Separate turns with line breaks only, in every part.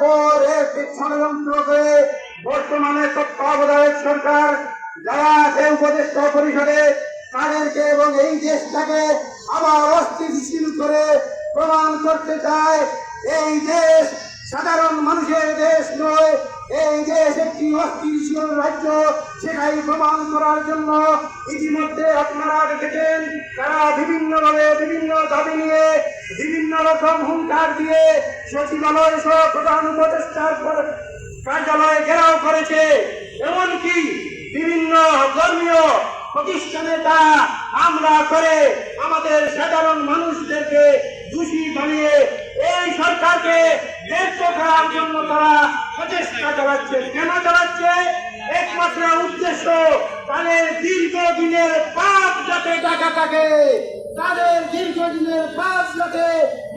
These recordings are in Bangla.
পর বর্তমানে তত্ত্বাবধায়ক সরকার যারা আছে উপদেষ্টা পরিষদে, তাদেরকে এবং এই দেশটাকে আবার অস্থিতিশীল করে প্রমাণ করতে চায়। এই দেশ সাধারণ মানুষের দেশ নয় এই দেশ একটি অস্থিতিশীল রাজ্য, সেটাই প্রমাণ করার জন্য ইতিমধ্যে আপনারা দেখেছেন তারা বিভিন্নভাবে বিভিন্ন দাবি নিয়ে, বিভিন্ন রকম হুঙ্কার দিয়ে সচিবালয় সহ প্রধান উপদেষ্টার কার্যালয় ঘেরাও করেছে। এমনকি বিভিন্ন ধর্মীয় প্রতিষ্ঠানে তা হামলা করে আমাদের সাধারণ মানুষদেরকে দোষী বানিয়ে এই সরকারকে ব্যর্থ করার জন্য তারা প্রচেষ্টা চালাচ্ছে কেন চালাচ্ছে একমাত্র উদ্দেশ্য তাদের পাপ যাতে টাকা থাকে, তাদের দীর্ঘদিনের পাপ যাতে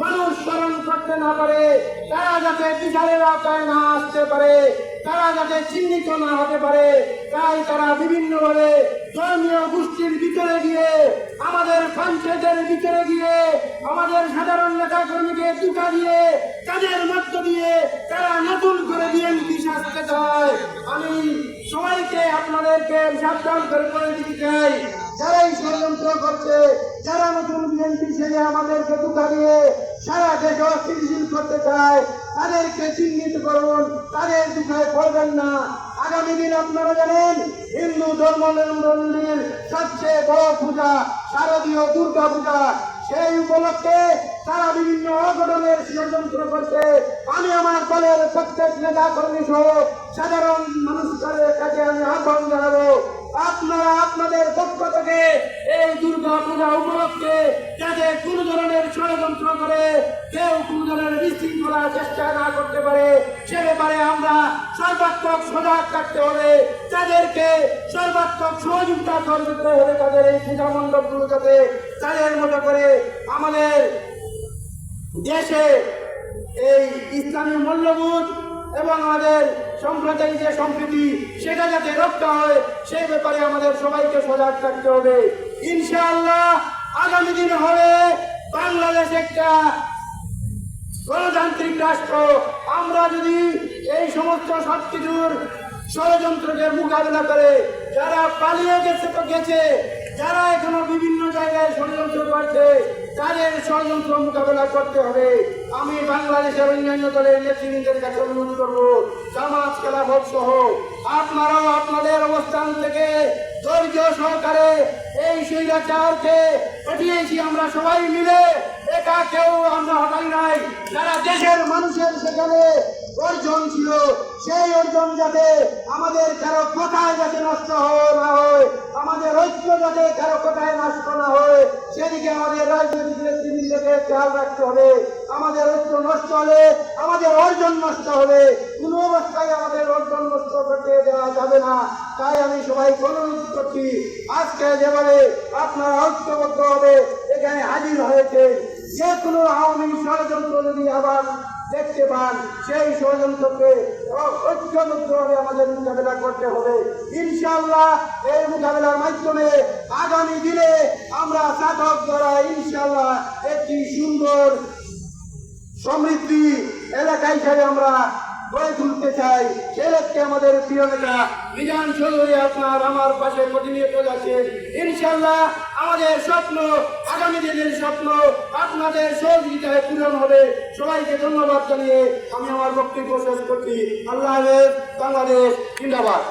মানুষ স্মরণ করতে না পারে, তারা যাতে বিচারের আওতায় না আসতে পারে, তারা যাতে চিহ্নিত না হতে পারে, তাই তারা বিভিন্নভাবে ধর্মীয় গোষ্ঠীর ভিতরে গিয়ে, আমাদের পঞ্চায়েতের ভিতরে গিয়ে, আমাদের সাধারণ নেতা কর্মীকে টুকা দিয়ে তাদের মধ্য দিয়ে তারা নতুন করে বিএনপি সাজতে চায়। আমি সবাইকে আপনাদেরকে সাবধান করে দিতে চাই। যারা নতুন বিএনপি ছেড়ে আমাদেরকে দিয়ে সারা দেশে অস্থিতিশীল করতে চায়, তাদেরকে চিহ্নিত করুন, তাদের দুঃখায় পড়বেন না। আগামী দিন আপনারা জানেন, হিন্দু ধর্মাবলম্বীর সবচেয়ে বড় পূজা শারদীয় দুর্গা পূজা সেই উপলক্ষে তারা বিভিন্ন অঘটনের ষড়যন্ত্র করছে। আমি আমার দলের প্রত্যেক নেতা কর্মী সহ সাধারণ মানুষের কাছে আমি আহ্বান জানাব, আপনারা আপনাদের পক্ষ থেকে এই দুর্গা পূজা উপলক্ষে যাতে কোন ধরনের ষড়যন্ত্র করে, কেউ কোন ধরনের বিশৃঙ্খলা চেষ্টা না করতে পারে, সে ব্যাপারে আমরা সর্বাত্মক সজাগ থাকতে হবে। তাদেরকে সর্বাত্মক সহযোগিতা করতে হবে তাদের এই পূজা মণ্ডপগুলো যাতে তাদের মতো করে আমাদের দেশে এই ইসলামী মূল্যবোধ এবং আমাদের সম্প্রদায় যে সম্প্রীতি, সেটা যাতে রক্ষা হয়, সেই ব্যাপারে আমাদের সবাইকে সজাগ থাকতে হবে। ইনশাআল্লাহ আগামী দিন হবে বাংলাদেশ একটা গণতান্ত্রিক রাষ্ট্র, আমরা যদি এই সমস্ত সব কিছুর ষড়যন্ত্রকে মোকাবিলা করে, যারা পালিয়ে গেছে তো গেছে, যারা এখনও বিভিন্ন জায়গায় ষড়যন্ত্র করছে ষড়যন্ত্র মোকাবেলা করতে হবে। আমি বাংলাদেশের অন্যান্য দলের নেতৃবৃন্দের কাছে অনুরোধ করব, জামাত, খেলাফত সহ আপনারাও আপনাদের অবস্থান থেকে ধৈর্য সহকারে এই স্বৈরাচারকে পাঠিয়েছি। আমরা সবাই মিলে, একা কেউ আমরা হটাই নাই। যারা দেশের মানুষের সেখানে অর্জন ছিল, সেই অর্জন যাতে আমাদের কারও কথায় যাতে নষ্ট না হয়, আমাদের ঐক্য যাতে কারও কথায় নষ্ট না হয়, সেদিকে আমাদের রাজনৈতিক নেতৃবৃন্দকে খেয়াল রাখতে হবে। আমাদের ঐক্য নষ্ট হলে আমাদের অর্জন নষ্ট হবে। কোনো অবস্থায় আমাদের অর্জন নষ্ট করতে দেওয়া যাবে না। তাই আমি সবাইকে অনুরোধ করছি, আজকে যেভাবে আপনারা ঐক্যবদ্ধ হবে এখানে হাজির হয়েছে যে কোনো আওয়ামী ষড়যন্ত্র যদি আবার দেখতে পান, সেই ষড়যন্ত্রকে ঐক্যবদ্ধভাবে আমাদের মোকাবেলা করতে হবে। ইনশাল্লাহ এই মোকাবেলার মাধ্যমে আগামী দিনে আমরা সাধক দ্বারা ইনশাআল্লাহ একটি সুন্দর সমৃদ্ধি এলাকা হিসাবে আমরা গড়ে তুলতে চাই। সে লক্ষ্যে আমাদের প্রিয় নেতা বিধান চৌধুরী আপনার আমার পাশে প্রতিনিয়ত যাচ্ছেন ইনশাল্লাহ আমাদের স্বপ্ন আগামী দিনের স্বপ্ন আপনাদের সহযোগিতায় পূরণ হবে, সবাইকে ধন্যবাদ জানিয়ে আমি আমার বক্তব্য শেষ করছি। আল্লাহ বাংলাদেশ, জিন্দাবাদ।